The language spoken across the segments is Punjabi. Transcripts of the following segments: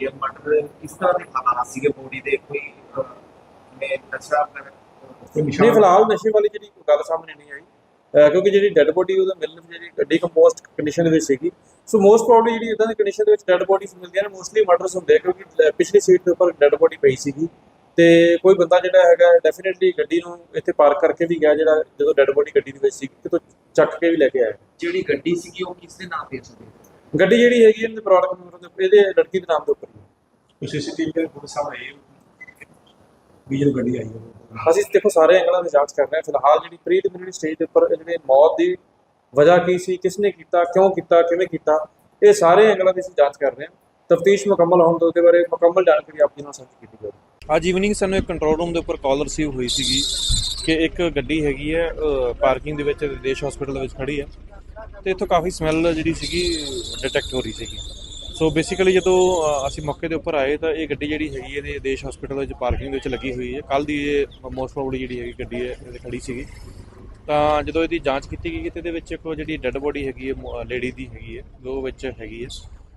ਇਹ ਮਰਡਰ ਕਿਸ ਤਰ੍ਹਾਂ ਦੇ ਹਾਲਾਤ ਸੀਗੇ ਬੋਡੀ ਦੇ ਕੋਈ ਨੇ ਨਸ਼ਾ ਕਰ ਨਹੀਂ ਫਿਲਹਾਲ ਨਸ਼ੇ ਵਾਲੀ ਜਿਹੜੀ ਕੋਈ ਗੱਲ ਸਾਹਮਣੇ ਨਹੀਂ ਆਈ। ਕਿਉਂਕਿ ਜਿਹੜੀ ਡੈੱਡ ਬੋਡੀ ਉਹਦਾ ਮਿਲਣ ਜਿਹੜੀ ਡੀਕੰਪੋਸਟ ਕੰਡੀਸ਼ਨ ਦੇ ਵਿੱਚ ਸੀਗੀ। ਸੋ ਮੋਸਟ ਪ੍ਰੋਬਬਲੀ ਜਿਹੜੀ ਇਦਾਂ ਦੀ ਕੰਡੀਸ਼ਨ ਦੇ ਵਿੱਚ ਡੈੱਡ ਬੋਡੀਜ਼ ਮਿਲਦੀਆਂ ਨੇ ਮੋਸਟਲੀ ਮਰਡਰਸ ਹੁੰਦੇ ਆ ਕਿਉਂਕਿ ਪਿਛਲੀ ਸੀਟ ਦੇ ਉੱਪਰ ਡੈੱਡ ਬੋਡੀ ਪਈ ਸੀਗੀ। ਤੇ ਕੋਈ ਬੰਦਾ ਜਿਹੜਾ ਹੈਗਾ ਡੈਫੀਨਿਟਲੀ ਗੱਡੀ ਨੂੰ ਇੱਥੇ ਪਾਰਕ ਕਰਕੇ ਵੀ ਗਿਆ ਜਿਹੜਾ ਜਦੋਂ ਡੈੱਡ ਬੋਡੀ ਗੱਡੀ ਦੇ ਵਿੱਚ ਸੀ ਕਿਤੋਂ ਚੱਕ ਕੇ ਵੀ ਲੈ ਕੇ ਆਇਆ। ਜਿਹੜੀ ਗੱਡੀ ਸੀਗੀ ਉਹ ਕਿਸ ਦੇ ਨਾਮ ਤੇ ਸੀ ਗੱਡੀ ਜਿਹੜੀ ਹੈਗੀ ਇਹਦੇ ਪ੍ਰੋਡਕਟ ਨੰਬਰ ਦੇ ਉੱਪਰ- ਇਹਦੇ ਲੜਕੀ ਦੇ ਨਾਮ ਦੇ ਉੱਪਰ। ਕੋਈ ਸੀਸੀਟੀਵੀ ਦੇ ਫੋਟੋ ਸਾਹਮਣੇ ਵੀ ਜਦੋਂ ਗੱਡੀ ਆਈ ਹੈ। ਅਸੀਂ ਦੇਖੋ ਸਾਰੇ ਐਂਗਲਾਂ ਦੀ ਜਾਂਚ ਕਰ ਰਹੇ ਹਾਂ। ਫਿਲਹਾਲ ਜਿਹੜੀ ਪ੍ਰੀਲਿਮਿਨਰੀ ਸਟੇਜ ਦੇ ਉੱਪਰ ਜਿਹੜੇ ਮੌਤ ਦੀ ਵਜ੍ਹਾ ਕੀ ਸੀ ਕਿਸਨੇ ਕੀਤਾ ਕਿਉਂ ਕੀਤਾ ਕਿਵੇਂ ਕੀਤਾ ਇਹ ਸਾਰੇ ਐਂਗਲਾਂ ਦੀ ਅਸੀਂ ਜਾਂਚ ਕਰ ਰਹੇ ਹਾਂ। ਤਫਤੀਸ਼ ਮੁਕੰਮਲ ਹੋਣ ਤੋਂ ਉਹਦੇ ਬਾਰੇ ਮੁਕੰਮਲ ਜਾਣਕਾਰੀ ਆਪਣੀ ਨਾਲ ਸਾਂਝੀ ਕੀਤੀ ਜਾਵੇਗੀ ਅੱਜ ਈਵਨਿੰਗ ਸਾਨੂੰ ਇੱਕ ਕੰਟਰੋਲ ਰੂਮ ਦੇ ਉੱਪਰ ਕਾਲ ਰਿਸੀਵ ਹੋਈ ਸੀਗੀ। ਕਿ ਇੱਕ ਗੱਡੀ ਹੈਗੀ ਹੈ ਪਾਰਕਿੰਗ ਦੇ ਵਿੱਚ ਦੇਸ਼ ਹਸਪੀਟਲ ਦੇ ਵਿੱਚ ਖੜੀ ਹੈ ਤੇ ਇੱਥੋਂ ਕਾਫੀ ਸਮੈਲ ਜਿਹੜੀ ਸੀਗੀ ਡਿਟੈਕਟ ਹੋ ਰਹੀ ਸੀਗੀ। ਸੋ ਬੇਸਿਕਲੀ ਜਦੋਂ ਅਸੀਂ ਮੌਕੇ ਦੇ ਉੱਪਰ ਆਏ ਤਾਂ ਇਹ ਗੱਡੀ ਜਿਹੜੀ ਹੈਗੀ ਇਹਦੇ ਦੇਸ਼ ਹਸਪੀਟਲ ਵਿੱਚ ਪਾਰਕਿੰਗ ਦੇ ਵਿੱਚ ਲੱਗੀ ਹੋਈ ਹੈ। ਕੱਲ ਦੀ ਇਹ ਮੋਸਟ ਪ੍ਰੋਬਬਲੀ ਜਿਹੜੀ ਹੈਗੀ ਗੱਡੀ ਹੈ, ਇਹਦੇ ਖੜੀ ਸੀਗੀ। ਤਾਂ ਜਦੋਂ ਇਹਦੀ ਜਾਂਚ ਕੀਤੀ ਗਈ ਤੇ ਇਹਦੇ ਵਿੱਚ ਇੱਕ ਜਿਹੜੀ ਡੈੱਡ ਬੋਡੀ ਹੈਗੀ ਹੈ ਲੇਡੀ ਦੀ ਹੈਗੀ ਹੈ ਉਹ ਵਿੱਚ ਹੈਗੀ ਹੈ।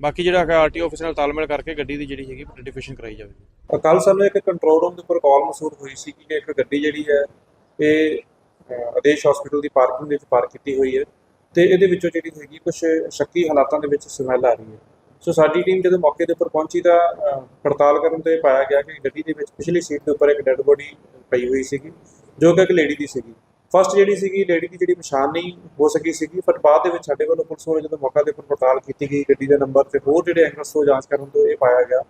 ਬਾਕੀ ਜਿਹੜਾ ਹੈਗਾ ਆਰਟੀਓ ਆਫਿਸ ਨਾਲ ਤਾਲਮੇਲ ਕਰਕੇ ਗੱਡੀ ਦੀ ਜਿਹੜੀ ਹੈਗੀ ਆਈਡੈਂਟੀਫਿਕੇਸ਼ਨ ਕਰਾਈ ਜਾਵੇਗੀ ਕੱਲ ਸਾਨੂੰ ਇੱਕ ਕੰਟਰੋਲ ਰੂਮ ਦੇ ਉੱਪਰ ਕਾਲ ਮਸੂਲ ਹੋਈ ਸੀ ਕਿ ਇੱਕ ਗੱਡੀ ਜਿਹੜੀ ਹੈ ਇਹ ਆਦੇਸ਼ ਹਸਪੀਟਲ ਦੀ ਪਾਰਕਿੰਗ ਦੇ ਵਿੱਚ ਪਾਰਕ ਕੀਤੀ ਹੋਈ ਹੈ ਤੇ ਇਹਦੇ ਵਿੱਚੋਂ ਜਿਹੜੀ ਹੈਗੀ ਕੁਝ ਸ਼ੱਕੀ ਹਾਲਾਤਾਂ ਦੇ ਵਿੱਚ ਸਮੈਲ ਆ ਰਹੀ ਹੈ। ਸੋ ਸਾਡੀ ਟੀਮ ਜਦੋਂ ਮੌਕੇ ਦੇ ਉੱਪਰ ਪਹੁੰਚੀ ਤਾਂ ਪੜਤਾਲ ਕਰਨ ਤੇ ਪਾਇਆ ਗਿਆ ਕਿ ਗੱਡੀ ਦੇ ਵਿੱਚ ਪਿਛਲੀ ਸੀਟ ਦੇ ਉੱਪਰ ਇੱਕ ਡੈੱਡ ਬੋਡੀ ਪਈ ਹੋਈ ਸੀਗੀ, ਜੋ ਕਿ ਇੱਕ ਲੇਡੀ ਦੀ ਸੀਗੀ। ਫਸਟ ਜਿਹੜੀ ਸੀਗੀ ਲੇਡੀ ਦੀ ਜਿਹੜੀ ਪਛਾਣ ਨਹੀਂ ਹੋ ਸਕੀ ਸੀਗੀ ਪਰ ਬਾਅਦ ਦੇ ਵਿੱਚ ਸਾਡੇ ਵੱਲੋਂ ਪੁਲਿਸ ਵੱਲੋਂ ਜਦੋਂ ਮੌਕਾ ਦੇ ਉੱਪਰ ਪੜਤਾਲ ਕੀਤੀ ਗਈ, ਗੱਡੀ ਦੇ ਨੰਬਰ ਤੇ ਹੋਰ ਜਿਹੜੇ ਐਂਗਲਸ ਤੋਂ ਜਾਂਚ ਕਰਨ ਤੋਂ ਇਹ ਪਾਇਆ ਗਿਆ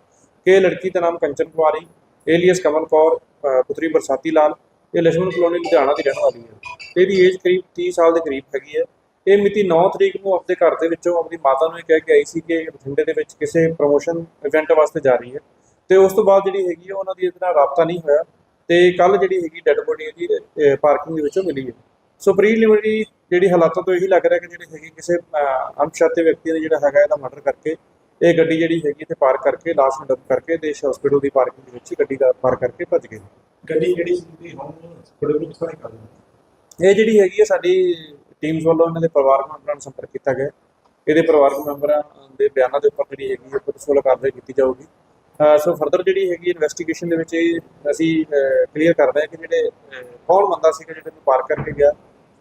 ਕਿ ਇਹ ਲੜਕੀ ਦਾ ਨਾਮ ਕੰਚਨ ਕੁਮਾਰੀ ਏਲੀਅਸ ਕਮਲ ਕੌਰ ਪੁੱਤਰੀ ਬਰਸਾਤੀ ਲਾਲ, ਇਹ ਲక్ష్మణ ਕਲੋਨੀ ਲੁਧਿਆਣਾ ਦੀ ਰਹਿਣ ਵਾਲੀ ਹੈ। ਇਹਦੀ ਏਜ ਕਰੀਬ 30 ਸਾਲ ਦੇ ਕਰੀਬ ਹੈਗੀ ਹੈ। ਇਹ ਮਿਤੀ 9 ਤਰੀਕ ਨੂੰ ਆਪਣੇ ਘਰ ਦੇ ਵਿੱਚੋਂ ਆਪਣੀ ਮਾਤਾ ਨੂੰ ਇਹ ਕਹਿ ਕੇ ਆਈ ਸੀ ਕਿ ਬਠਿੰਡੇ ਦੇ ਵਿੱਚ ਕਿਸੇ ਪ੍ਰੋਮੋਸ਼ਨ ਇਵੈਂਟ ਵਾਸਤੇ ਜਾ ਰਹੀ ਹੈ। ਤੇ ਉਸ ਤੋਂ ਬਾਅਦ ਜਿਹੜੀ ਹੈਗੀ ਉਹਨਾਂ ਦੀ ਇਹਦੇ ਨਾਲ ਰابطਾ ਨਹੀਂ ਹੋਇਆ। ਤੇ ਕੱਲ ਜਿਹੜੀ ਹੈਗੀ ਡੈੱਡ ਬੋਡੀ ਇਹਦੀ ਪਾਰਕਿੰਗ ਦੇ ਵਿੱਚੋਂ ਮਿਲੀ ਹੈ। ਸੋ ਪ੍ਰੀਲਿਮਿਨਰੀ ਜਿਹੜੀ ਹਾਲਾਤਾਂ ਤੋਂ ਇਹੀ ਲੱਗ ਰਿਹਾ ਕਿ ਜਿਹੜੀ ਹੈਗੀ ਕਿਸੇ ਅਣਪਛਾਤੇ ਵਿਅਕਤੀ ਨੇ ਜਿਹੜਾ ਹੈਗਾ ਇਹਦਾ ਮਰਡਰ ਕਰਕੇ ਇਹ ਗੱਡੀ ਜਿਹੜੀ ਹੈਗੀ ਇੱਥੇ ਪਾਰਕ ਕਰਕੇ ਲਾਸ਼ ਨੂੰ ਡੰਪ ਕਰਕੇ ਦੇਸ਼ ਹਸਪੀਟਲ ਦੀ ਪਾਰਕਿੰਗ ਦੇ ਵਿੱਚ ਹੀ ਗੱਡੀ ਦਾ ਪਾਰਕ ਕਰਕੇ ਭੱਜ ਗਏ। ਗੱਡੀ ਜਿਹੜੀ ਸੀ ਹੁਣ ਥੋੜੇ ਨੂੰ ਕਿਸ ਕਰ ਇਹ ਜਿਹੜੀ ਹੈਗੀ ਹੈ ਸਾਡੀ ਟੀਮਸ ਵੱਲੋਂ ਇਹਨਾਂ ਦੇ ਪਰਿਵਾਰਕ ਮੈਂਬਰਾਂ ਨਾਲ ਸੰਪਰਕ ਕੀਤਾ ਗਿਆ। ਇਹਦੇ ਪਰਿਵਾਰਕ ਮੈਂਬਰਾਂ ਦੇ ਬਿਆਨਾਂ ਦੇ ਉੱਪਰ ਜਿਹੜੀ ਹੈਗੀ ਹੈ ਪੁਲਿਸ ਵੱਲੋਂ ਕਾਰਵਾਈ ਕੀਤੀ ਜਾਊਗੀ। ਸੋ ਫਰਦਰ ਜਿਹੜੀ ਹੈਗੀ ਇਨਵੈਸਟੀਗੇਸ਼ਨ ਦੇ ਵਿੱਚ ਇਹ ਅਸੀਂ ਕਲੀਅਰ ਕਰਦੇ ਹਾਂ ਕਿ ਜਿਹੜੇ ਕੌਣ ਬੰਦਾ ਸੀਗਾ ਜਿਹੜੇ ਨੂੰ ਪਾਰ ਕਰਕੇ ਗਿਆ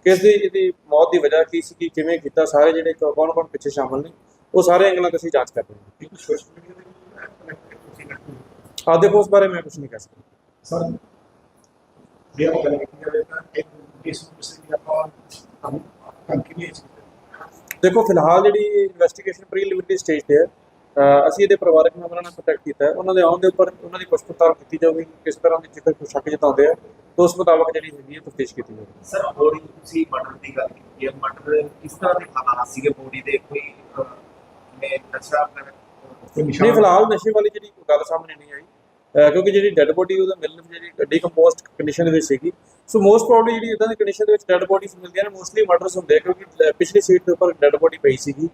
ਕਿਸ ਦੀ ਇਹਦੀ ਮੌਤ ਦੀ ਵਜ੍ਹਾ ਕੀ ਸੀ ਕਿਵੇਂ ਕੀਤਾ ਸਾਰੇ ਜਿਹੜੇ ਕੌਣ ਕੌਣ ਪਿੱਛੇ ਸ਼ਾਮਲ ਨੇ ਉਹ ਸਾਰੇ ਐਂਗਲਾਂ ਤੇ ਅਸੀਂ ਜਾਂਚ ਕਰ ਰਹੇ ਹਾਂ। ਇੱਕ ਸੋਸ਼ਲ ਮੀਡੀਆ ਦੇ ਤੁਸੀਂ ਆਹ ਦੇਖੋ ਉਸ ਬਾਰੇ ਮੈਂ ਕੁਝ ਨਹੀਂ ਕਹਿ ਸਕਦਾ। ਸਰ ਜੇ ਆਪਾਂ ਗੱਲ ਕੀਤੀ ਜਾਵੇ ਤਾਂ ਇੱਕ ਇਸ ਕਿਸੇ ਦੀ ਆਪਾਂ ਹਮ ਕੰਟੀਨਿਊਸ ਦੇਖੋ ਫਿਲਹਾਲ ਜਿਹੜੀ ਇਨਵੈਸਟੀਗੇਸ਼ਨ ਪ੍ਰੀਲਿਮਿਨਰੀ ਸਟੇਜ ਤੇ ਹੈ ਅਸੀਂ ਇਹਦੇ ਪਰਿਵਾਰਕ ਮੈਂਬਰਾਂ ਨਾਲ ਕੰਟੈਕਟ ਕੀਤਾ। ਉਹਨਾਂ ਦੇ ਆਉਣ ਦੇ ਉੱਪਰ ਉਹਨਾਂ ਦੀ ਪੁੱਛ ਪੜਤਾਲ ਕੀਤੀ ਜਾਊਗੀ ਕਿਸ ਤਰ੍ਹਾਂ ਦੀ ਜੇਕਰ ਕੋਈ ਸ਼ੱਕ ਜਤਾਉਂਦੇ ਆ ਤਾਂ ਉਸ ਮੁਤਾਬਕ ਜਿਹੜੀ ਹੈਗੀ ਹੈ ਤਫਤੀਸ਼ ਕੀਤੀ ਜਾਊਗੀ। ਸਰ ਬੋਡੀ ਤੁਸੀਂ ਮਰਡਰ ਦੀ ਗੱਲ ਕੀਤੀ ਹੈ। ਮਰਡਰ ਕਿਸ ਤਰ੍ਹਾਂ ਦੇ ਹਾਲਾਤ ਸੀਗੇ? ਬੋਡੀ ਦੇ ਕੋਈ ਨੇ ਨਸ਼ਾ ਨਹੀਂ ਫਿਲਹਾਲ ਨਸ਼ੇ ਵਾਲੀ ਜਿਹੜੀ ਕੋਈ ਗੱਲ ਸਾਹਮਣੇ ਨਹੀਂ ਆਈ। ਕਿਉਂਕਿ ਜਿਹੜੀ ਡੈੱਡ ਬੋਡੀ ਉਹਦਾ ਮਿਲਣ ਜਿਹੜੀ ਡੀਕੰਪੋਸਟ ਕੰਡੀਸ਼ਨ ਦੇ ਵਿੱਚ ਸੀਗੀ। ਸੋ ਮੋਸਟ ਪ੍ਰੋਬਬਲੀ ਜਿਹੜੀ ਇਦਾਂ ਦੀ ਕੰਡੀਸ਼ਨ ਦੇ ਵਿੱਚ ਡੈੱਡ ਬੋਡੀਜ਼ ਮਿਲਦੀਆਂ ਨੇ ਮੋਸਟਲੀ ਮਰਡਰਸ ਹੁੰਦੇ ਕਿਉਂਕਿ ਪਿਛਲੀ ਸੀਟ ਦੇ ਉੱਪਰ ਡੈੱਡ ਬੋਡੀ ਪਈ ਸੀਗੀ।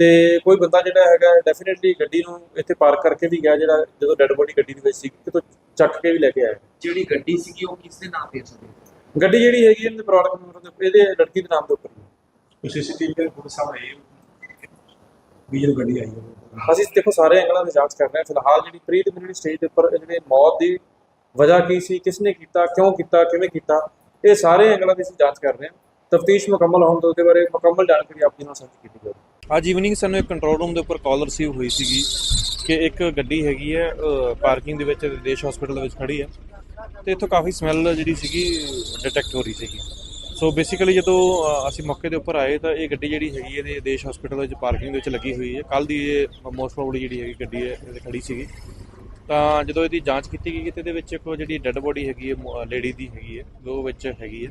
ਤੇ ਕੋਈ ਬੰਦਾ ਜਿਹੜਾ ਹੈਗਾ ਡੈਫੀਨਿਟਲੀ ਗੱਡੀ ਨੂੰ ਇੱਥੇ ਪਾਰਕ ਕਰਕੇ ਵੀ ਗਿਆ ਜਿਹੜਾ ਜਦੋਂ ਡੈੱਡ ਬੋਡੀ ਗੱਡੀ ਦੇ ਵਿੱਚ ਸੀ ਕਿਤੋਂ ਚੱਕ ਕੇ ਵੀ ਲੈ ਕੇ ਆਇਆ। ਜਿਹੜੀ ਗੱਡੀ ਸੀਗੀ ਉਹ ਕਿਸ ਦੇ ਨਾਮ ਤੇ ਸੀ ਗੱਡੀ ਜਿਹੜੀ ਹੈਗੀ ਇਹਦੇ ਪ੍ਰੋਡਕਟ ਨੰਬਰ ਇਹਦੇ ਲੜਕੀ ਦੇ ਨਾਮ ਦੇ ਉੱਪਰ। ਸੀਸੀਟੀਵੀ ਦੇ ਫੋਟੋ ਸਾਹਮਣੇ ਵੀ ਜਦੋਂ ਗੱਡੀ ਆਈ ਹੈ ਅਸੀਂ ਦੇਖੋ ਸਾਰੇ ਐਂਗਲਾਂ ਦੀ ਜਾਂਚ ਕਰ ਰਹੇ ਹਾਂ। ਫਿਲਹਾਲ ਜਿਹੜੀ ਪ੍ਰੀਲਿਮਿਨਰੀ ਸਟੇਜ ਦੇ ਉੱਪਰ ਜਿਹੜੇ ਮੌਤ ਦੀ ਵਜ੍ਹਾ ਕੀ ਸੀ ਕਿਸਨੇ ਕੀਤਾ ਕਿਉਂ ਕੀਤਾ ਕਿਵੇਂ ਕੀਤਾ ਇਹ ਸਾਰੇ ਐਂਗਲਾਂ ਦੀ ਅਸੀਂ ਜਾਂਚ ਕਰ ਰਹੇ ਹਾਂ। ਤਫਤੀਸ਼ ਮੁਕੰਮਲ ਹੋਣ ਤੋਂ ਉਹਦੇ ਬਾਰੇ ਮੁਕੰਮਲ ਜਾਣਕਾਰੀ ਆਪ ਜੀ ਨਾਲ ਸਾਂਝੀ ਕੀਤੀ ਜਾਵੇਗੀ ਅੱਜ ਈਵਨਿੰਗ ਸਾਨੂੰ ਇੱਕ ਕੰਟਰੋਲ ਰੂਮ ਦੇ ਉੱਪਰ ਕਾਲ ਰਿਸੀਵ ਹੋਈ ਸੀਗੀ ਕਿ ਇੱਕ ਗੱਡੀ ਹੈਗੀ ਹੈ ਪਾਰਕਿੰਗ ਦੇ ਵਿੱਚ ਦੇਸ਼ ਹਸਪੀਟਲ ਦੇ ਵਿੱਚ ਖੜੀ ਹੈ ਤੇ ਇੱਥੋਂ ਕਾਫੀ ਸਮੈਲ ਜਿਹੜੀ ਸੀਗੀ ਡਿਟੈਕਟ ਹੋ ਰਹੀ ਸੀਗੀ। ਸੋ ਬੇਸਿਕਲੀ ਜਦੋਂ ਅਸੀਂ ਮੌਕੇ ਦੇ ਉੱਪਰ ਆਏ ਤਾਂ ਇਹ ਗੱਡੀ ਜਿਹੜੀ ਹੈਗੀ ਇਹਦੇ ਦੇਸ਼ ਹਸਪੀਟਲ ਵਿੱਚ ਪਾਰਕਿੰਗ ਦੇ ਵਿੱਚ ਲੱਗੀ ਹੋਈ ਹੈ। ਕੱਲ ਦੀ ਇਹ ਮੋਸਟ ਪ੍ਰੋਬਬਲੀ ਜਿਹੜੀ ਹੈਗੀ ਗੱਡੀ ਹੈ, ਇਹਦੇ ਖੜੀ ਸੀਗੀ। ਤਾਂ ਜਦੋਂ ਇਹਦੀ ਜਾਂਚ ਕੀਤੀ ਗਈ ਤੇ ਇਹਦੇ ਵਿੱਚ ਇੱਕ ਜਿਹੜੀ ਡੈੱਡ ਬੋਡੀ ਹੈਗੀ ਹੈ ਲੇਡੀ ਦੀ ਹੈਗੀ ਹੈ ਉਹ ਵਿੱਚ ਹੈਗੀ ਹੈ।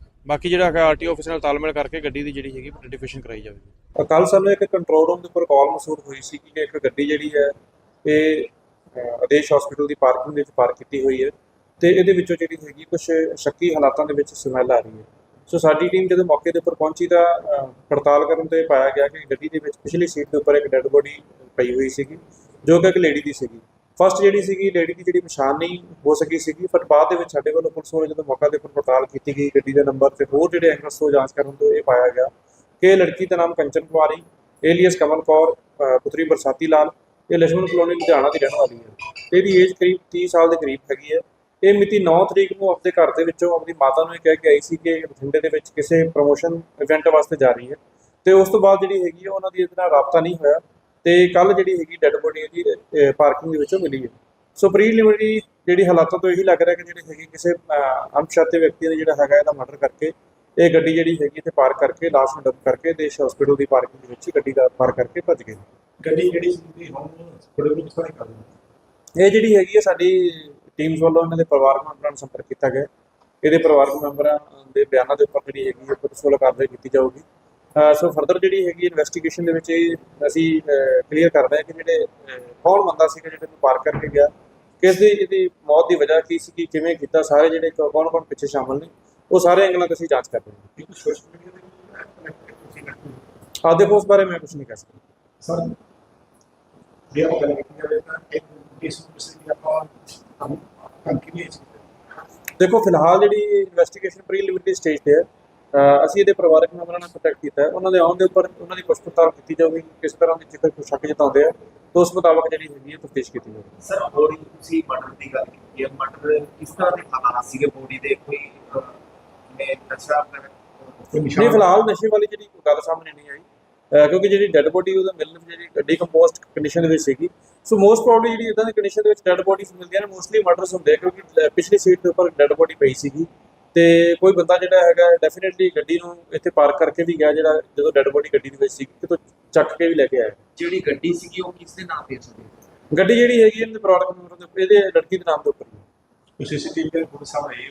ਬਾਕੀ ਜਿਹੜਾ ਹੈਗਾ ਆਰਟੀਓ ਆਫਿਸ ਨਾਲ ਤਾਲਮੇਲ ਕਰਕੇ ਗੱਡੀ ਦੀ ਜਿਹੜੀ ਹੈਗੀ ਆਈਡੈਂਟੀਫਿਕੇਸ਼ਨ ਕਰਾਈ ਜਾਵੇਗੀ ਕੱਲ ਸਾਨੂੰ ਇੱਕ ਕੰਟਰੋਲ ਰੂਮ ਦੇ ਉੱਪਰ ਕਾਲ ਮਸੂਲ ਹੋਈ ਸੀ ਕਿ ਇੱਕ ਗੱਡੀ ਜਿਹੜੀ ਹੈ ਇਹ ਆਦੇਸ਼ ਹਸਪੀਟਲ ਦੀ ਪਾਰਕਿੰਗ ਦੇ ਵਿੱਚ ਪਾਰਕ ਕੀਤੀ ਹੋਈ ਹੈ ਤੇ ਇਹਦੇ ਵਿੱਚੋਂ ਜਿਹੜੀ ਹੈਗੀ ਕੁਝ ਸ਼ੱਕੀ ਹਾਲਾਤਾਂ ਦੇ ਵਿੱਚ ਸਮੈਲ ਆ ਰਹੀ ਹੈ। ਸੋ ਸਾਡੀ ਟੀਮ ਜਦੋਂ ਮੌਕੇ ਦੇ ਉੱਪਰ ਪਹੁੰਚੀ ਤਾਂ ਪੜਤਾਲ ਕਰਨ ਤੇ ਪਾਇਆ ਗਿਆ ਕਿ ਗੱਡੀ ਦੇ ਵਿੱਚ ਪਿਛਲੀ ਸੀਟ ਦੇ ਉੱਪਰ ਇੱਕ ਡੈੱਡ ਬੋਡੀ ਪਈ ਹੋਈ ਸੀਗੀ, ਜੋ ਕਿ ਇੱਕ ਲੇਡੀ ਦੀ ਸੀਗੀ। ਫਸਟ ਜਿਹੜੀ ਸੀਗੀ ਲੇਡੀ ਦੀ ਜਿਹੜੀ ਪਛਾਣ ਨਹੀਂ ਹੋ ਸਕੀ ਸੀਗੀ ਪਰ ਬਾਅਦ ਦੇ ਵਿੱਚ ਸਾਡੇ ਵੱਲੋਂ ਪੁਲਿਸ ਵੱਲੋਂ ਜਦੋਂ ਮੌਕਾ ਦੇ ਉੱਪਰ ਪੜਤਾਲ ਕੀਤੀ ਗਈ ਗੱਡੀ ਦੇ ਨੰਬਰ ਤੇ ਹੋਰ ਜਿਹੜੇ ਐਂਗਲਸ ਤੋਂ ਜਾਂਚ ਕਰਨ ਤੋਂ ਇਹ ਪਾਇਆ ਗਿਆ ਕਿ ਲੜਕੀ ਦਾ ਨਾਮ ਕੰਚਨ ਕੁਮਾਰੀ ਏਲੀਅਸ ਕਮਲ ਕੌਰ ਪੁੱਤਰੀ ਬਰਸਾਤੀ ਲਾਲ, ਇਹ ਲక్ష్మణ ਕਲੋਨੀ ਲੁਧਿਆਣਾ ਦੀ ਰਹਿਣ ਵਾਲੀ ਹੈ। ਇਹਦੀ ਏਜ ਕਰੀਬ 30 ਸਾਲ ਦੇ ਕਰੀਬ ਹੈਗੀ ਹੈ। ਇਹ ਮਿਤੀ 9 ਤਰੀਕ ਨੂੰ ਆਪਣੇ ਘਰ ਦੇ ਵਿੱਚੋਂ ਆਪਣੀ ਮਾਤਾ ਨੂੰ ਇਹ ਕਹਿ ਕੇ ਆਈ ਸੀ ਕਿ ਬਠਿੰਡੇ ਦੇ ਵਿੱਚ ਕਿਸੇ ਪ੍ਰੋਮੋਸ਼ਨ ਇਵੈਂਟ ਵਾਸਤੇ ਜਾ ਰਹੀ ਹੈ। ਤੇ ਉਸ ਤੋਂ ਬਾਅਦ ਜਿਹੜੀ ਹੈਗੀ ਉਹਨਾਂ ਦੀ ਇਹਦੇ ਨਾਲ ਰਾਬਤਾ ਨਹੀਂ ਹੋਇਆ। ਤੇ ਕੱਲ ਜਿਹੜੀ ਹੈਗੀ ਡੈੱਡ ਬੋਡੀ ਇਹਦੀ ਪਾਰਕਿੰਗ ਦੇ ਵਿੱਚੋਂ ਮਿਲੀ ਹੈ। ਸੋ ਪ੍ਰੀਲਿਮਿਨਰੀ ਜਿਹੜੀ ਹਾਲਾਤਾਂ ਤੋਂ ਇਹੀ ਲੱਗ ਰਿਹਾ ਕਿ ਜਿਹੜੇ ਹੈਗੀ ਕਿਸੇ ਅਣਪਛਾਤੇ ਵਿਅਕਤੀ ਨੇ ਜਿਹੜਾ ਹੈਗਾ ਇਹਦਾ ਮਰਡਰ ਕਰਕੇ ਇਹ ਗੱਡੀ ਜਿਹੜੀ ਹੈਗੀ ਇੱਥੇ ਪਾਰਕ ਕਰਕੇ ਲਾਸ਼ ਨੂੰ ਡੰਪ ਕਰਕੇ ਦੇਸ਼ ਹਸਪੀਟਲ ਦੀ ਪਾਰਕਿੰਗ ਦੇ ਵਿੱਚ ਗੱਡੀ ਦਾ ਪਾਰਕ ਕਰਕੇ ਭੱਜ ਗਏ। ਗੱਡੀ ਜਿਹੜੀ ਸੀ ਹੁਣ ਥੋੜੇ ਨੂੰ ਕਿਸ ਤਰ੍ਹਾਂ ਕਰ ਰਹੇ ਇਹ ਜਿਹੜੀ ਹੈਗੀ ਹੈ ਸਾਡੀ ਟੀਮਸ ਵੱਲੋਂ ਇਹਨਾਂ ਦੇ ਪਰਿਵਾਰਕ ਮੈਂਬਰਾਂ ਨਾਲ ਸੰਪਰਕ ਕੀਤਾ ਗਿਆ। ਇਹਦੇ ਪਰਿਵਾਰਕ ਮੈਂਬਰਾਂ ਦੇ ਬਿਆਨਾਂ ਦੇ ਉੱਪਰ ਜਿਹੜੀ ਹੈਗੀ ਹੈ ਪੁਲਿਸ ਵੱਲੋਂ ਕਾਰਵਾਈ ਕੀਤੀ ਜਾਊਗੀ। ਸੋ ਫਰਦਰ ਜਿਹੜੀ ਹੈਗੀ ਇਨਵੈਸਟੀਗੇਸ਼ਨ ਦੇ ਵਿੱਚ ਅਸੀਂ ਕਲੀਅਰ ਕਰ ਰਹੇ ਹਾਂ ਕਿ ਜਿਹੜੇ ਕੌਣ ਬੰਦਾ ਸੀਗਾ ਜਿਹੜੇ ਨੂੰ ਪਾਰ ਕਰਕੇ ਗਿਆ ਕਿਸ ਦੀ ਇਹਦੀ ਮੌਤ ਦੀ ਵਜ੍ਹਾ ਕੀ ਸੀ ਕਿਵੇਂ ਕੀਤਾ ਸਾਰੇ ਜਿਹੜੇ ਕੌਣ ਕੌਣ ਪਿੱਛੇ ਸ਼ਾਮਲ ਨੇ ਉਹ ਸਾਰੇ ਐਂਗਲਾਂ ਤੇ ਅਸੀਂ ਜਾਂਚ ਕਰ ਰਹੇ ਹਾਂ। ਇੱਕ ਸੋਸ਼ਲ ਮੀਡੀਆ ਦੇ ਆਹ ਦੇਖੋ ਉਸ ਬਾਰੇ ਮੈਂ ਕੁਝ ਨਹੀਂ ਕਹਿ ਸਕਦਾ। ਸਰ ਜੇ ਆਪਾਂ ਗੱਲ ਕੀਤੀ ਜਾਵੇ ਤਾਂ ਇੱਕ ਇਸ ਨੂੰ ਕਿਸੇ ਦੀ ਆਪਾਂ ਹਮ ਕੰਕਿਨੀ ਦੇਖੋ ਫਿਲਹਾਲ ਜਿਹੜੀ ਇਨਵੈਸਟੀਗੇਸ਼ਨ ਪ੍ਰੀਲਿਮਿਨਰੀ ਸਟੇਜ ਤੇ ਹੈ ਅਸੀਂ ਇਹਦੇ ਪਰਿਵਾਰਕ ਮੈਂਬਰਾਂ ਨਾਲ ਕੰਟੈਕਟ ਕੀਤਾ। ਉਹਨਾਂ ਦੇ ਆਉਣ ਦੇ ਉੱਪਰ ਉਹਨਾਂ ਦੀ ਪੁੱਛ ਪੜਤਾਲ ਕੀਤੀ ਜਾਊਗੀ ਕਿਸ ਤਰ੍ਹਾਂ ਦੀ ਜੇਕਰ ਕੋਈ ਸ਼ੱਕ ਜਤਾਉਂਦੇ ਆ ਤਾਂ ਉਸ ਮੁਤਾਬਕ ਜਿਹੜੀ ਹੈਗੀ ਹੈ ਤਫਤੀਸ਼ ਕੀਤੀ ਜਾਊਗੀ। ਸਰ ਬੋਡੀ ਤੁਸੀਂ ਮਰਡਰ ਦੀ ਗੱਲ ਕੀਤੀ ਹੈ ਮਰਡਰ ਕਿਸ ਤਰ੍ਹਾਂ ਦੇ ਹਾਲਾਤ ਸੀਗੇ ਬੋਡੀ ਦੇ? ਕੋਈ ਨੇ ਨਸ਼ਾ ਨਹੀਂ ਫਿਲਹਾਲ ਨਸ਼ੇ ਵਾਲੀ ਜਿਹੜੀ ਗੱਲ ਸਾਹਮਣੇ ਨਹੀਂ ਆਈ। ਕਿਉਂਕਿ ਜਿਹੜੀ ਡੈੱਡ ਬੋਡੀ ਉਹਦਾ ਮਿਲਣ ਜਿਹੜੀ ਡੀਕੰਪੋਸਟ ਕੰਡੀਸ਼ਨ ਦੇ ਵਿੱਚ ਸੀਗੀ। ਸੋ ਮੋਸਟ ਪ੍ਰੋਬਬਲੀ ਜਿਹੜੀ ਇਦਾਂ ਦੀ ਕੰਡੀਸ਼ਨ ਦੇ ਵਿੱਚ ਡੈੱਡ ਬੋਡੀਜ਼ ਮਿਲਦੀਆਂ ਨੇ ਮੋਸਟਲੀ ਮਰਡਰਸ ਹੁੰਦੇ ਕਿਉਂਕਿ ਪਿਛਲੀ ਸੀਟ ਦੇ ਉੱਪਰ ਡੈੱਡ ਬੋਡੀ ਪਈ ਸੀਗੀ। ਤੇ ਕੋਈ ਬੰਦਾ ਜਿਹੜਾ ਹੈਗਾ ਡੈਫੀਨਿਟਲੀ ਗੱਡੀ ਨੂੰ ਇੱਥੇ ਪਾਰਕ ਕਰਕੇ ਵੀ ਗਿਆ ਜਿਹੜਾ ਜਦੋਂ ਡੈੱਡ ਬੋਡੀ ਗੱਡੀ ਦੇ ਵਿੱਚ ਸੀ ਕਿਤੋਂ ਚੱਕ ਕੇ ਵੀ ਲੈ ਕੇ ਆਇਆ। ਜਿਹੜੀ ਗੱਡੀ ਸੀਗੀ ਉਹ ਕਿਸ ਦੇ ਨਾਮ ਤੇ ਸੀ ਗੱਡੀ ਜਿਹੜੀ ਹੈਗੀ ਇਹਦੇ ਪ੍ਰੋਡਕਟ ਨੰਬਰ ਇਹਦੇ ਲੜਕੀ ਦੇ ਨਾਮ ਦੇ ਉੱਪਰ। ਹੀ ਸੀਸੀਟੀਵੀ ਦੇ ਫੋਟੋ ਸਾਹਮਣੇ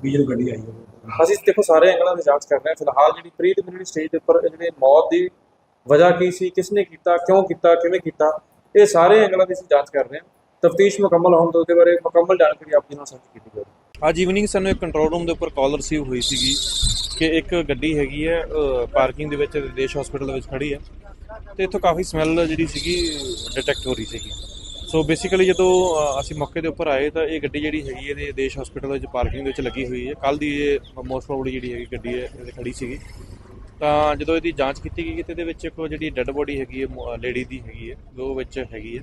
ਵੀ ਜਦੋਂ ਗੱਡੀ ਆਈ ਹੈ ਅਸੀਂ ਦੇਖੋ ਸਾਰੇ ਐਂਗਲਾਂ ਦੀ ਜਾਂਚ ਕਰ ਰਹੇ ਹਾਂ। ਫਿਲਹਾਲ ਜਿਹੜੀ ਪ੍ਰੀਲਿਮਿਨਰੀ ਸਟੇਜ ਦੇ ਉੱਪਰ ਜਿਹੜੇ ਮੌਤ ਦੀ ਵਜ੍ਹਾ ਕੀ ਸੀ ਕਿਸਨੇ ਕੀਤਾ ਕਿਉਂ ਕੀਤਾ ਕਿਵੇਂ ਕੀਤਾ ਇਹ ਸਾਰੇ ਐਂਗਲਾਂ ਦੀ ਅਸੀਂ ਜਾਂਚ ਕਰ ਰਹੇ ਹਾਂ। ਤਫਤੀਸ਼ ਮੁਕੰਮਲ ਹੋਣ ਤੋਂ ਉਹਦੇ ਬਾਰੇ ਮੁਕੰਮਲ ਜਾਣਕਾਰੀ ਆਪ ਜੀ ਨਾਲ ਸਾਂਝੀ ਕੀਤੀ ਜਾਵੇਗੀ ਅੱਜ ਈਵਨਿੰਗ ਸਾਨੂੰ ਇੱਕ ਕੰਟਰੋਲ ਰੂਮ ਦੇ ਉੱਪਰ ਕਾਲ ਰਿਸੀਵ ਹੋਈ ਸੀਗੀ ਕਿ ਇੱਕ ਗੱਡੀ ਹੈਗੀ ਹੈ ਪਾਰਕਿੰਗ ਦੇ ਵਿੱਚ ਦੇਸ਼ ਹਸਪੀਟਲ ਦੇ ਵਿੱਚ ਖੜੀ ਹੈ ਤੇ ਇੱਥੋਂ ਕਾਫੀ ਸਮੈਲ ਜਿਹੜੀ ਸੀਗੀ ਡਿਟੈਕਟ ਹੋ ਰਹੀ ਸੀਗੀ। ਸੋ ਬੇਸਿਕਲੀ ਜਦੋਂ ਅਸੀਂ ਮੌਕੇ ਦੇ ਉੱਪਰ ਆਏ ਤਾਂ ਇਹ ਗੱਡੀ ਜਿਹੜੀ ਹੈਗੀ ਇਹਦੇ ਦੇਸ਼ ਹਸਪੀਟਲ ਵਿੱਚ ਪਾਰਕਿੰਗ ਦੇ ਵਿੱਚ ਲੱਗੀ ਹੋਈ ਹੈ। ਕੱਲ ਦੀ ਇਹ ਮੋਸਟ ਪ੍ਰੋਬਬਲੀ ਜਿਹੜੀ ਹੈਗੀ ਗੱਡੀ ਹੈ ਇਹ ਖੜੀ ਸੀਗੀ। ਤਾਂ ਜਦੋਂ ਇਹਦੀ ਜਾਂਚ ਕੀਤੀ ਗਈ, ਤੇ ਇਹਦੇ ਵਿੱਚ ਇੱਕ ਜਿਹੜੀ ਡੈੱਡ ਬੋਡੀ ਹੈਗੀ ਹੈ ਲੇਡੀ ਦੀ ਹੈਗੀ ਹੈ ਜੋ ਵਿੱਚ ਹੈਗੀ ਹੈ।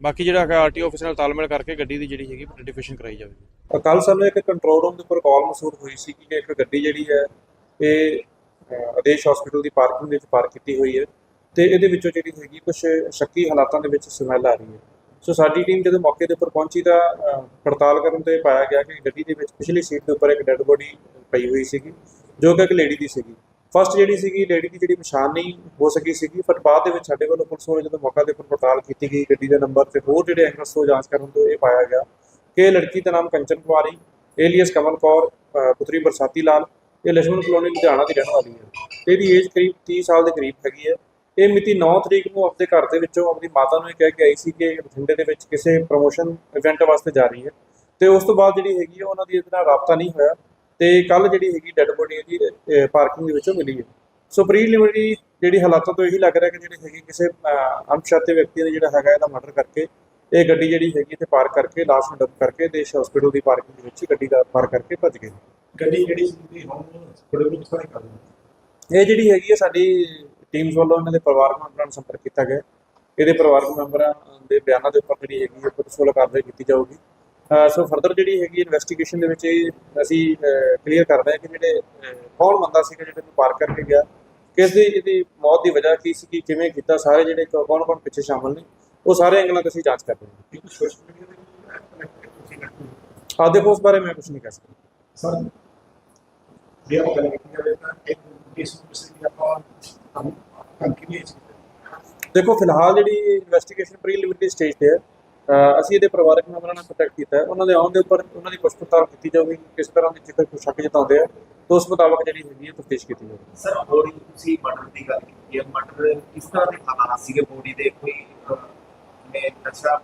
ਬਾਕੀ ਜਿਹੜਾ ਹੈਗਾ ਆਰਟੀਓ ਆਫਿਸ ਨਾਲ ਤਾਲਮੇਲ ਕਰਕੇ ਗੱਡੀ ਦੀ ਜਿਹੜੀ ਹੈਗੀ ਆਈਡੈਂਟੀਫਿਕੇਸ਼ਨ ਕਰਾਈ ਜਾਵੇਗੀ ਕੱਲ ਸਾਨੂੰ ਇੱਕ ਕੰਟਰੋਲ ਰੂਮ ਦੇ ਉੱਪਰ ਕਾਲ ਮਸੂਲ ਹੋਈ ਸੀ ਕਿ ਇੱਕ ਗੱਡੀ ਜਿਹੜੀ ਹੈ ਇਹ ਆਦੇਸ਼ ਹਸਪੀਟਲ ਦੀ ਪਾਰਕਿੰਗ ਦੇ ਵਿੱਚ ਪਾਰਕ ਕੀਤੀ ਹੋਈ ਹੈ ਤੇ ਇਹਦੇ ਵਿੱਚੋਂ ਜਿਹੜੀ ਹੈਗੀ ਕੁਝ ਸ਼ੱਕੀ ਹਾਲਾਤਾਂ ਦੇ ਵਿੱਚ ਸਮੈਲ ਆ ਰਹੀ ਹੈ। ਸੋ ਸਾਡੀ ਟੀਮ ਜਦੋਂ ਮੌਕੇ ਦੇ ਉੱਪਰ ਪਹੁੰਚੀ ਤਾਂ ਪੜਤਾਲ ਕਰਨ ਤੇ ਪਾਇਆ ਗਿਆ ਕਿ ਗੱਡੀ ਦੇ ਵਿੱਚ ਪਿਛਲੀ ਸੀਟ ਦੇ ਉੱਪਰ ਇੱਕ ਡੈੱਡ ਬੋਡੀ ਪਈ ਹੋਈ ਸੀਗੀ, ਜੋ ਕਿ ਇੱਕ ਲੇਡੀ ਦੀ ਸੀਗੀ। ਫਸਟ ਜਿਹੜੀ ਸੀਗੀ ਲੇਡੀ ਦੀ ਜਿਹੜੀ ਪਛਾਣ ਨਹੀਂ ਹੋ ਸਕੀ ਸੀਗੀ ਪਰ ਬਾਅਦ ਦੇ ਵਿੱਚ ਸਾਡੇ ਵੱਲੋਂ ਪੁਲਿਸ ਵੱਲੋਂ ਜਦੋਂ ਮੌਕਾ ਦੇ ਉੱਪਰ ਪੜਤਾਲ ਕੀਤੀ ਗਈ, ਗੱਡੀ ਦੇ ਨੰਬਰ ਤੇ ਹੋਰ ਜਿਹੜੇ ਐਂਗਲਸ ਤੋਂ ਜਾਂਚ ਕਰਨ ਤੋਂ ਇਹ ਪਾਇਆ ਗਿਆ ਕਿ ਲੜਕੀ ਦਾ ਨਾਮ ਕੰਚਨ ਕੁਮਾਰੀ ਏਲੀਅਸ ਕਮਲ ਕੌਰ ਪੁੱਤਰੀ ਬਰਸਾਤੀ ਲਾਲ, ਇਹ ਲక్ష్ਮਣ ਕਲੋਨੀ ਲੁਧਿਆਣਾ ਦੀ ਰਹਿਣ ਵਾਲੀ ਹੈ। ਤੇ ਇਹਦੀ ਏਜ ਕਰੀਬ 30 ਸਾਲ ਦੇ ਕਰੀਬ ਹੈਗੀ ਹੈ। ਇਹ ਮਿਤੀ 9 ਤਰੀਕ ਨੂੰ ਆਪਣੇ ਘਰ ਦੇ ਵਿੱਚੋਂ ਆਪਣੀ ਮਾਤਾ ਨੂੰ ਇਹ ਕਹਿ ਕੇ ਆਈ ਸੀ ਕਿ ਬਠਿੰਡੇ ਦੇ ਵਿੱਚ ਕਿਸੇ ਪ੍ਰੋਮੋਸ਼ਨ ਇਵੈਂਟ ਵਾਸਤੇ ਜਾ ਰਹੀ ਹੈ। ਤੇ ਉਸ ਤੋਂ ਬਾਅਦ ਜਿਹੜੀ ਹੈਗੀ ਉਹਨਾਂ ਦੀ ਇਹਦੇ ਨਾਲ ਰابطਾ ਨਹੀਂ ਹੋਇਆ। ਤੇ ਕੱਲ ਜਿਹੜੀ ਹੈਗੀ ਡੈੱਡ ਬੋਡੀ ਇਹਦੀ ਪਾਰਕਿੰਗ ਦੇ ਵਿੱਚੋਂ ਮਿਲੀ ਹੈ। ਸੋ ਪ੍ਰੀਲਿਮਿਨਰੀ ਜਿਹੜੀ ਹਾਲਾਤਾਂ ਤੋਂ ਇਹੀ ਲੱਗ ਰਿਹਾ ਕਿ ਜਿਹੜੀ ਹੈਗੀ ਕਿਸੇ ਅਣਪਛਾਤੇ ਵਿਅਕਤੀ ਨੇ ਜਿਹੜਾ ਹੈਗਾ ਇਹਦਾ ਮਰਡਰ ਕਰਕੇ ਇਹ ਗੱਡੀ ਜਿਹੜੀ ਹੈਗੀ ਇੱਥੇ ਪਾਰਕ ਕਰਕੇ ਲਾਸ਼ ਨੂੰ ਡੰਪ ਕਰਕੇ ਦੇਸ਼ ਹਸਪੀਟਲ ਦੀ ਪਾਰਕਿੰਗ ਦੇ ਵਿੱਚ ਗੱਡੀ ਦਾ ਪਾਰਕ ਕਰਕੇ ਭੱਜ ਗਏ। ਗੱਡੀ ਜਿਹੜੀ ਸੀ ਹੁਣ ਥੋੜੇ ਕਿਸ ਤਰ੍ਹਾਂ ਕਰ ਇਹ ਜਿਹੜੀ ਹੈਗੀ ਹੈ ਸਾਡੀ ਟੀਮਸ ਵੱਲੋਂ ਇਹਨਾਂ ਦੇ ਪਰਿਵਾਰਕ ਮੈਂਬਰਾਂ ਨਾਲ ਸੰਪਰਕ ਕੀਤਾ ਗਿਆ। ਇਹਦੇ ਪਰਿਵਾਰਕ ਮੈਂਬਰਾਂ ਦੇ ਬਿਆਨਾਂ ਦੇ ਉੱਪਰ ਜਿਹੜੀ ਹੈਗੀ ਹੈ ਪੁਲਿਸ ਵੱਲੋਂ ਕਾਰਵਾਈ ਕੀਤੀ ਜਾਊਗੀ। ਸੋ ਫਰਦਰ ਜਿਹੜੀ ਹੈਗੀ ਇਨਵੈਸਟੀਗੇਸ਼ਨ ਦੇ ਵਿੱਚ ਇਹ ਅਸੀਂ ਕਲੀਅਰ ਕਰ ਰਹੇ ਹਾਂ ਕਿ ਜਿਹੜੇ ਕੌਣ ਬੰਦਾ ਸੀਗਾ ਜਿਹੜੇ ਨੂੰ ਪਾਰਕ ਕਰਕੇ ਗਿਆ ਕਿਸ ਦੀ ਇਹਦੀ ਮੌਤ ਦੀ ਵਜ੍ਹਾ ਕੀ ਸੀ ਕਿਵੇਂ ਕੀਤਾ ਸਾਰੇ ਜਿਹੜੇ ਕੌਣ ਕੌਣ ਪਿੱਛੇ ਸ਼ਾਮਲ ਨੇ ਉਹ ਸਾਰੇ ਐਂਗਲਾਂ ਤੇ ਅਸੀਂ ਜਾਂਚ ਕਰ ਰਹੇ ਹਾਂ। ਕਰਦੇ ਆ ਦੇਖੋ ਉਸ ਬਾਰੇ ਮੈਂ ਕੁਝ ਨਹੀਂ ਕਹਿ ਸਕਦਾ। ਸਰ ਜੇ ਆਪਾਂ ਗੱਲ ਕੀਤੀ ਜਾਵੇ ਤਾਂ ਇੱਕ ਇਸ ਨੂੰ ਕਿਸੇ ਦੀ ਆਪਾਂ ਕੰਮ ਕੰਮ ਕਿਵੇਂ ਦੇਖੋ ਫਿਲਹਾਲ ਜਿਹੜੀ ਇਨਵੈਸਟੀਗੇਸ਼ਨ ਪ੍ਰੀਲਿਮਿਨਰੀ ਸਟੇਜ ਤੇ ਹੈ ਅਸੀਂ ਇਹਦੇ ਪਰਿਵਾਰਕ ਮੈਂਬਰਾਂ ਨਾਲ ਕੰਟੈਕਟ ਕੀਤਾ ਹੈ। ਉਹਨਾਂ ਦੇ ਆਉਣ ਦੇ ਉੱਪਰ ਉਹਨਾਂ ਦੀ ਪੁੱਛ ਪੜਤਾਲ ਕੀਤੀ ਜਾਊਗੀ ਕਿਸ ਤਰ੍ਹਾਂ ਦੀ ਜੇਕਰ ਕੋਈ ਸ਼ੱਕ ਜਤਾਉਂਦੇ ਆ ਤਾਂ ਉਸ ਮੁਤਾਬਕ ਜਿਹੜੀ ਹੈਗੀ ਹੈ ਤਫਤੀਸ਼ ਕੀਤੀ ਜਾਊਗੀ। ਸਰ ਬੋਡੀ ਤੁਸੀਂ ਮਰਡਰ ਦੀ ਗੱਲ ਕੀਤੀ ਹੈ। ਮਰਡਰ ਕਿਸ ਤਰ੍ਹਾਂ ਦੇ ਹਾਲਾਤ ਸੀਗੇ ਬੋਡੀ ਦੇ? ਕੋਈ ਨੇ ਨਸ਼ਾ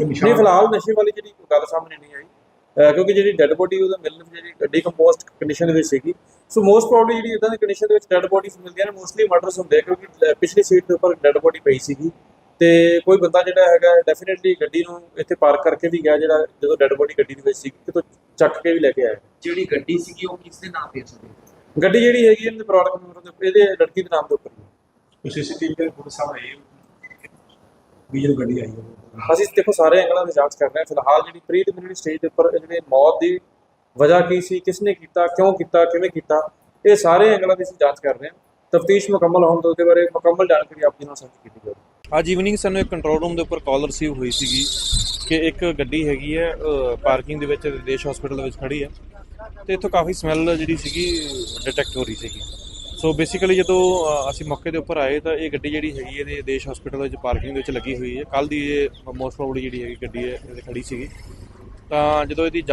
ਨਹੀਂ ਫਿਲਹਾਲ ਨਸ਼ੇ ਵਾਲੀ ਜਿਹੜੀ ਗੱਲ ਸਾਹਮਣੇ ਨਹੀਂ ਆਈ। ਕਿਉਂਕਿ ਜਿਹੜੀ ਡੈੱਡ ਬੋਡੀ ਉਹਦਾ ਮਿਲਣ ਜਿਹੜੀ ਡੀਕੰਪੋਸਟ ਕੰਡੀਸ਼ਨ ਦੇ ਵਿੱਚ ਸੀਗੀ। ਸੋ ਮੋਸਟ ਪ੍ਰੋਬਬਲੀ ਜਿਹੜੀ ਇਦਾਂ ਦੀ ਕੰਡੀਸ਼ਨ ਦੇ ਵਿੱਚ ਡੈੱਡ ਬੋਡੀਜ਼ ਮਿਲਦੀਆਂ ਨੇ ਮੋਸਟਲੀ ਮਰਡਰਸ ਹੁੰਦੇ ਕਿਉਂਕਿ ਪਿਛਲੀ ਸੀਟ ਦੇ ਉੱਪਰ ਡੈੱਡ ਬੋਡੀ ਪਈ ਸੀਗੀ। ਤੇ ਕੋਈ ਬੰਦਾ ਜਿਹੜਾ ਹੈਗਾ ਡੈਫੀਨਿਟਲੀ ਗੱਡੀ ਨੂੰ ਇੱਥੇ ਪਾਰਕ ਕਰਕੇ ਵੀ ਗਿਆ ਜਿਹੜਾ ਜਦੋਂ ਡੈੱਡ ਬੋਡੀ ਗੱਡੀ ਦੇ ਵਿੱਚ ਸੀ ਕਿਤੋਂ ਚੱਕ ਕੇ ਵੀ ਲੈ ਕੇ ਆਇਆ। ਜਿਹੜੀ ਗੱਡੀ ਸੀਗੀ ਉਹ ਕਿਸ ਦੇ ਨਾਮ ਤੇ ਸੀ ਗੱਡੀ ਜਿਹੜੀ ਹੈਗੀ ਇਹਦੇ ਪ੍ਰੋਡਕਟ ਨੰਬਰ ਇਹਦੇ ਲੜਕੀ ਦੇ ਨਾਮ ਦੇ ਉੱਪਰ। ਕੋਈ ਸੀਸੀਟੀਵੀ ਦੇ ਫੋਟੋ ਸਾਹਮਣੇ ਵੀ ਜਦੋਂ ਗੱਡੀ ਆਈ ਹੈ ਅਸੀਂ ਦੇਖੋ ਸਾਰੇ ਐਂਗਲਾਂ ਦੀ ਜਾਂਚ ਕਰ ਰਹੇ ਹਾਂ। ਫਿਲਹਾਲ ਜਿਹੜੀ ਪ੍ਰੀਲਿਮਿਨਰੀ ਸਟੇਜ ਦੇ ਉੱਪਰ ਜਿਹੜੇ ਮੌਤ ਦੀ ਵਜ੍ਹਾ ਕੀ ਸੀ ਕਿਸ ਨੇ ਕੀਤਾ ਕਿਉਂ ਕੀਤਾ ਕਿਵੇਂ ਕੀਤਾ ਇਹ ਸਾਰੇ ਐਂਗਲਾਂ ਦੀ ਅਸੀਂ ਜਾਂਚ ਕਰ ਰਹੇ ਹਾਂ। ਤਫਤੀਸ਼ ਮੁਕੰਮਲ ਹੋਣ ਤੋਂ ਉਹਦੇ ਬਾਰੇ ਮੁਕੰਮਲ ਜਾਣਕਾਰੀ ਆਪ ਜੀ ਨਾਲ ਸਾਂਝੀ ਕੀਤੀ ਜਾਊਗੀ। ਅੱਜ ਈਵਨਿੰਗ ਸਾਨੂੰ ਇੱਕ ਕੰਟਰੋਲ ਰੂਮ ਦੇ ਉੱਪਰ ਕਾਲ ਰਿਸੀਵ ਹੋਈ ਸੀਗੀ ਕਿ ਇੱਕ ਗੱਡੀ ਹੈਗੀ ਹੈ ਪਾਰਕਿੰਗ ਦੇ ਵਿੱਚ ਦੇਸ਼ ਹਸਪੀਟਲ ਦੇ ਵਿੱਚ ਖੜੀ ਹੈ ਤੇ ਇੱਥੋਂ ਕਾਫੀ ਸਮੈਲ ਜਿਹੜੀ ਸੀਗੀ ਡਿਟੈਕਟ ਹੋ ਰਹੀ ਸੀਗੀ। ਸੋ ਬੇਸਿਕਲੀ ਜਦੋਂ ਅਸੀਂ ਮੌਕੇ ਦੇ ਉੱਪਰ ਆਏ ਤਾਂ ਇਹ ਗੱਡੀ ਜਿਹੜੀ ਹੈਗੀ ਇਹਦੇ ਦੇਸ਼ ਹਸਪੀਟਲ ਵਿੱਚ ਪਾਰਕਿੰਗ ਦੇ ਵਿੱਚ ਲੱਗੀ ਹੋਈ ਹੈ। ਕੱਲ ਦੀ ਇਹ ਮੋਸਟ ਪ੍ਰੋਬਬਲੀ ਜਿਹੜੀ ਹੈਗੀ ਗੱਡੀ ਹੈ, ਇਹ ਖੜੀ ਸੀਗੀ। ਤਾਂ ਜਦੋਂ ਇਹਦੀ ਜਾਂਚ